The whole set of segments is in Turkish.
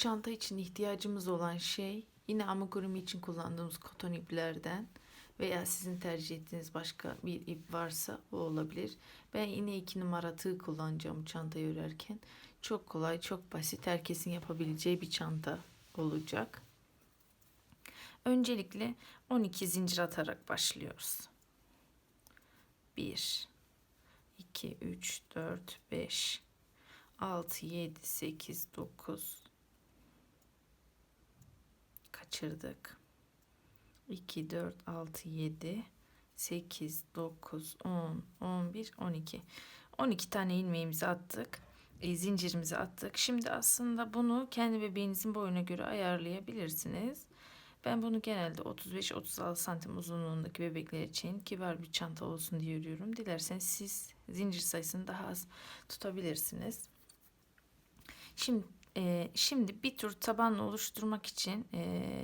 çanta için ihtiyacımız olan şey yine amigurumi için kullandığımız koton iplerden veya sizin tercih ettiğiniz başka bir ip varsa o olabilir. Ben yine iki numara tığ kullanacağım çantayı örerken. Çok kolay, çok basit, herkesin yapabileceği bir çanta olacak. Öncelikle 12 zincir atarak başlıyoruz. 1 2 3 4 5 6 7 8 9 kaçırdık. 2 4 6 7 8 9 10 11 12 12 tane ilmeğimizi attık. E, zincirimizi attık. Şimdi aslında bunu kendi bebeğinizin boyuna göre ayarlayabilirsiniz. Ben bunu genelde 35-36 santim uzunluğundaki bebekler için kibar bir çanta olsun diye örüyorum. Dilerseniz siz zincir sayısını daha az tutabilirsiniz. Şimdi e, şimdi bir tur taban oluşturmak için e,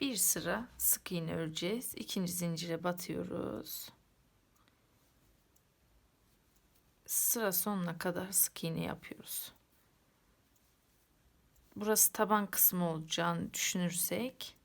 bir sıra sık iğne öreceğiz. İkinci zincire batıyoruz. Sıra sonuna kadar sık iğne yapıyoruz. Burası taban kısmı olacağını düşünürsek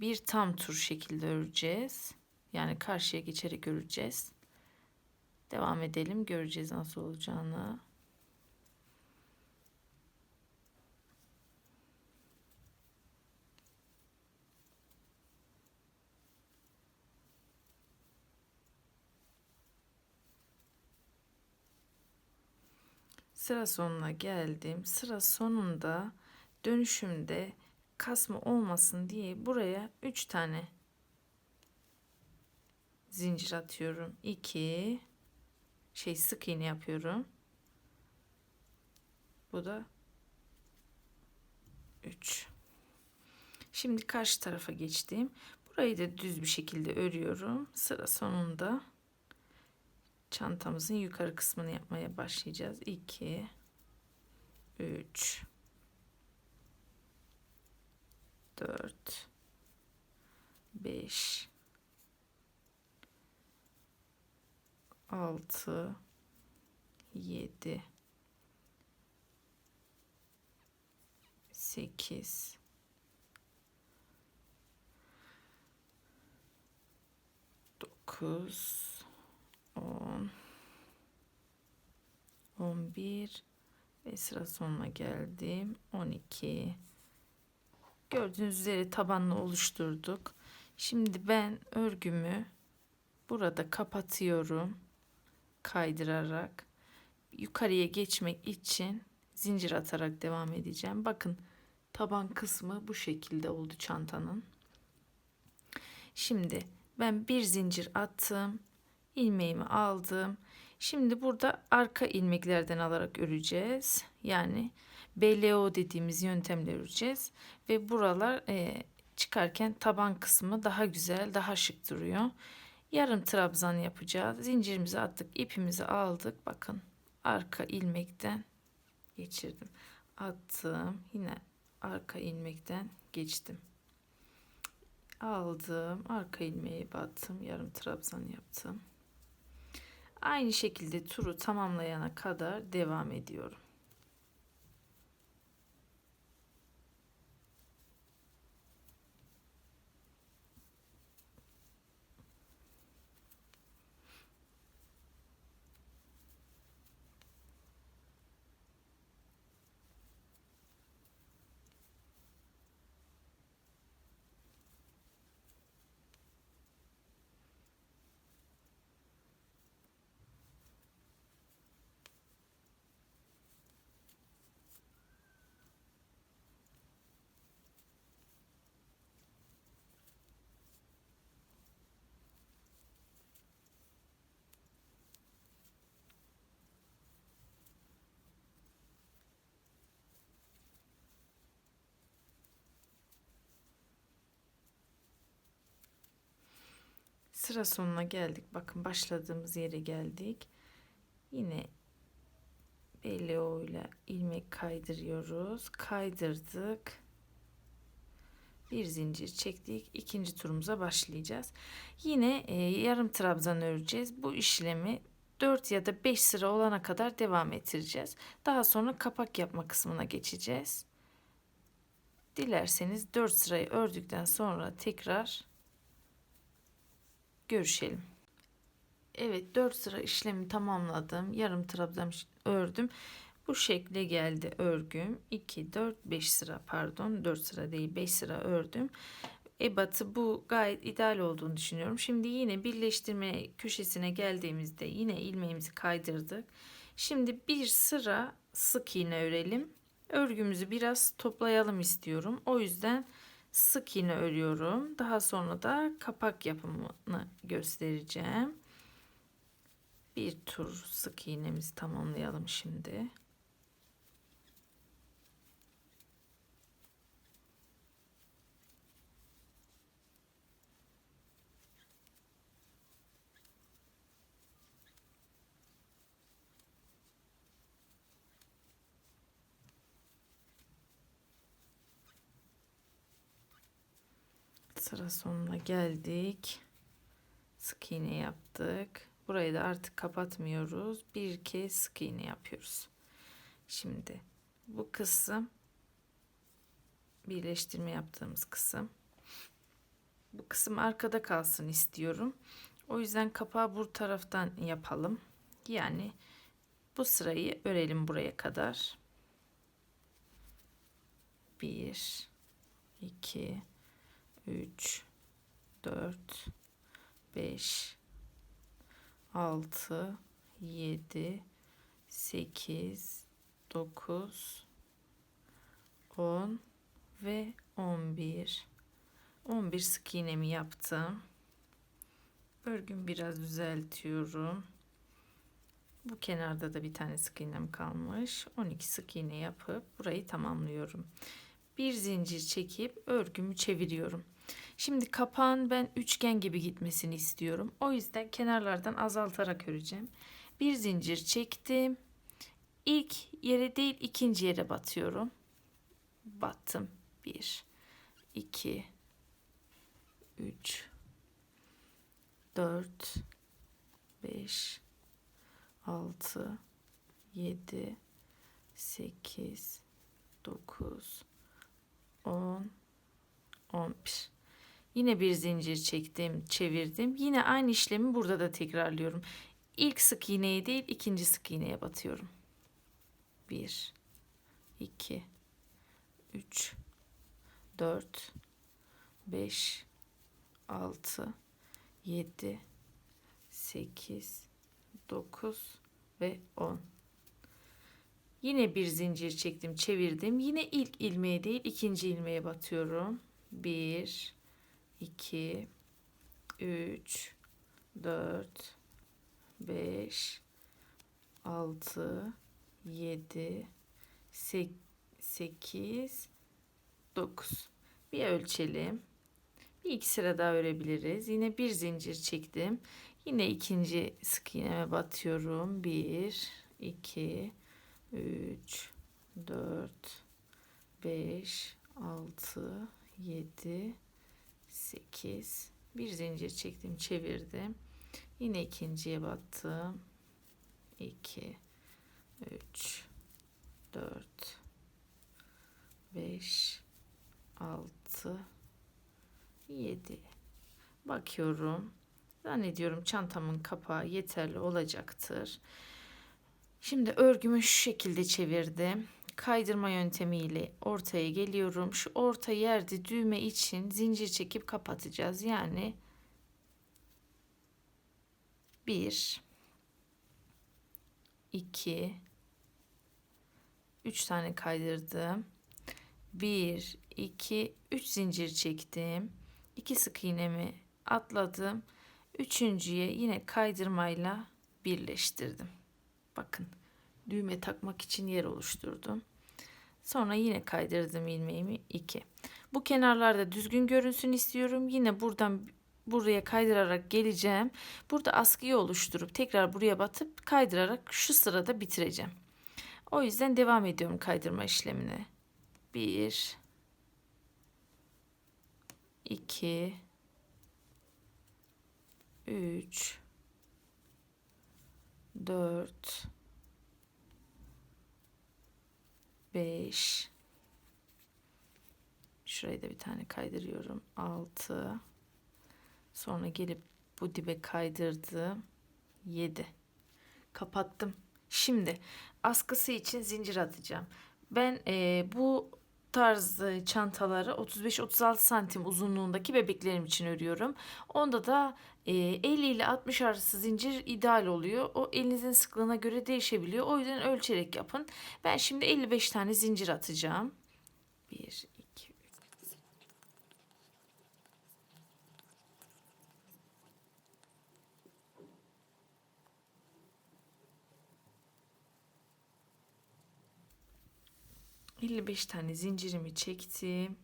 bir tam tur şekilde öreceğiz. Yani karşıya geçerek öreceğiz. Devam edelim. Göreceğiz nasıl olacağını. Sıra sonuna geldim. Sıra sonunda dönüşümde kasma olmasın diye buraya 3 tane zincir atıyorum. 2 şey sık iğne yapıyorum. Bu da 3. Şimdi karşı tarafa geçtim. Burayı da düz bir şekilde örüyorum. Sıra sonunda çantamızın yukarı kısmını yapmaya başlayacağız. 2 3 4 5 6 7 8 9 10 11 ve sıra sonuna geldim. 12 gördüğünüz üzere tabanını oluşturduk. Şimdi ben örgümü burada kapatıyorum kaydırarak. Yukarıya geçmek için zincir atarak devam edeceğim. Bakın taban kısmı bu şekilde oldu çantanın. Şimdi ben bir zincir attım ilmeğimi aldım. Şimdi burada arka ilmeklerden alarak öreceğiz. Yani BLO dediğimiz yöntemle öreceğiz. Ve buralar e, çıkarken taban kısmı daha güzel, daha şık duruyor. Yarım trabzan yapacağız. Zincirimizi attık, ipimizi aldık. Bakın arka ilmekten geçirdim. Attım. Yine arka ilmekten geçtim. Aldım. Arka ilmeği battım. Yarım trabzan yaptım. Aynı şekilde turu tamamlayana kadar devam ediyorum. Sıra sonuna geldik. Bakın başladığımız yere geldik. Yine ile ilmek kaydırıyoruz. Kaydırdık. Bir zincir çektik. İkinci turumuza başlayacağız. Yine e, yarım trabzan öreceğiz. Bu işlemi 4 ya da 5 sıra olana kadar devam ettireceğiz. Daha sonra kapak yapma kısmına geçeceğiz. Dilerseniz 4 sırayı ördükten sonra tekrar görüşelim. Evet 4 sıra işlemi tamamladım. Yarım trabzan ördüm. Bu şekle geldi örgüm. 2, 4, 5 sıra pardon 4 sıra değil 5 sıra ördüm. Ebatı bu gayet ideal olduğunu düşünüyorum. Şimdi yine birleştirme köşesine geldiğimizde yine ilmeğimizi kaydırdık. Şimdi bir sıra sık iğne örelim. Örgümüzü biraz toplayalım istiyorum. O yüzden sık iğne örüyorum. Daha sonra da kapak yapımını göstereceğim. Bir tur sık iğnemizi tamamlayalım şimdi. Sıra sonuna geldik. Sık iğne yaptık. Burayı da artık kapatmıyoruz. Bir kez sık iğne yapıyoruz. Şimdi bu kısım birleştirme yaptığımız kısım. Bu kısım arkada kalsın istiyorum. O yüzden kapağı bu taraftan yapalım. Yani bu sırayı örelim buraya kadar. 1 2 3 4 5 6 7 8 9 10 ve 11 11 sık iğnemi yaptım? Örgüm biraz düzeltiyorum. Bu kenarda da bir tane sık iğnem kalmış. 12 sık iğne yapıp burayı tamamlıyorum. Bir zincir çekip örgümü çeviriyorum Şimdi kapağın ben üçgen gibi gitmesini istiyorum. O yüzden kenarlardan azaltarak öreceğim. Bir zincir çektim. İlk yere değil ikinci yere batıyorum. Battım. Bir, iki, üç, dört, beş, altı, yedi, sekiz, dokuz, on, on bir. Yine bir zincir çektim, çevirdim. Yine aynı işlemi burada da tekrarlıyorum. İlk sık iğneye değil, ikinci sık iğneye batıyorum. 1 2 3 4 5 6 7 8 9 ve 10 Yine bir zincir çektim, çevirdim. Yine ilk ilmeğe değil, ikinci ilmeğe batıyorum. 1 2 3 4 5 6 7 8 9 bir ölçelim. Bir iki sıra daha örebiliriz. Yine bir zincir çektim. Yine ikinci sık iğneme batıyorum. 1 2 3 4 5 6 7 8 bir zincir çektim çevirdim. Yine ikinciye battım. 2 3 4 5 6 7 bakıyorum. Zannediyorum çantamın kapağı yeterli olacaktır. Şimdi örgümü şu şekilde çevirdim kaydırma yöntemiyle ortaya geliyorum. Şu orta yerde düğme için zincir çekip kapatacağız. Yani 1 2 3 tane kaydırdım. 1 2 3 zincir çektim. 2 sık iğnemi atladım. Üçüncüye yine kaydırmayla birleştirdim. Bakın düğme takmak için yer oluşturdum. Sonra yine kaydırdım ilmeğimi 2. Bu kenarlarda düzgün görünsün istiyorum. Yine buradan buraya kaydırarak geleceğim. Burada askıyı oluşturup tekrar buraya batıp kaydırarak şu sırada bitireceğim. O yüzden devam ediyorum kaydırma işlemine. 1 2 3 4 5 Şurayı da bir tane kaydırıyorum. 6 Sonra gelip bu dibe kaydırdım. 7 Kapattım. Şimdi askısı için zincir atacağım. Ben eee, bu tarz e, çantaları 35-36 santim uzunluğundaki bebeklerim için örüyorum. Onda da e, 50 ile 60 arası zincir ideal oluyor. O elinizin sıklığına göre değişebiliyor. O yüzden ölçerek yapın. Ben şimdi 55 tane zincir atacağım. 1, 2, 3. ...55 tane zincirimi çektim.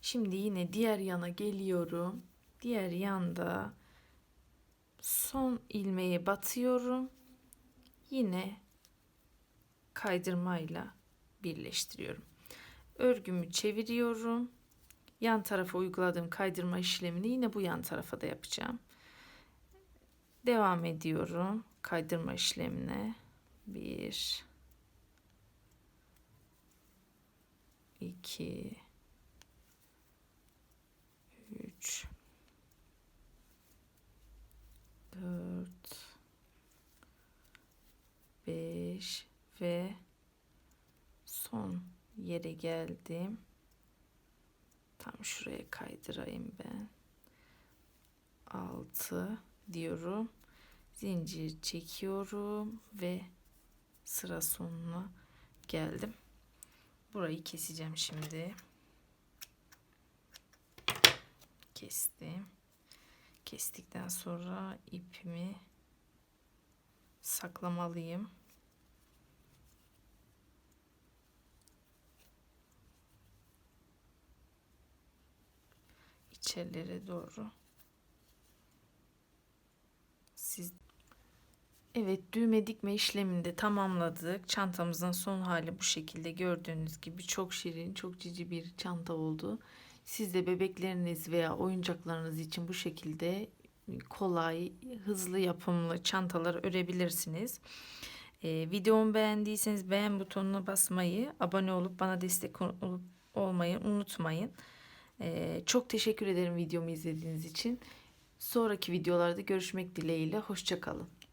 Şimdi yine diğer yana geliyorum. Diğer yanda son ilmeğe batıyorum. Yine kaydırmayla birleştiriyorum. Örgümü çeviriyorum. Yan tarafa uyguladığım kaydırma işlemini yine bu yan tarafa da yapacağım. Devam ediyorum kaydırma işlemine. 1 2 3 4 5 ve son yere geldim. Tam şuraya kaydırayım ben. 6 diyorum. Zincir çekiyorum ve sıra sonuna geldim. Burayı keseceğim şimdi. Kestim. Kestikten sonra ipimi saklamalıyım. içerilere doğru. Siz Evet düğme dikme işlemini de tamamladık. Çantamızın son hali bu şekilde gördüğünüz gibi çok şirin, çok cici bir çanta oldu. Siz de bebekleriniz veya oyuncaklarınız için bu şekilde kolay, hızlı yapımlı çantalar örebilirsiniz. Ee, videomu beğendiyseniz beğen butonuna basmayı, abone olup bana destek olup olmayı unutmayın. Ee, çok teşekkür ederim videomu izlediğiniz için. Sonraki videolarda görüşmek dileğiyle. Hoşçakalın.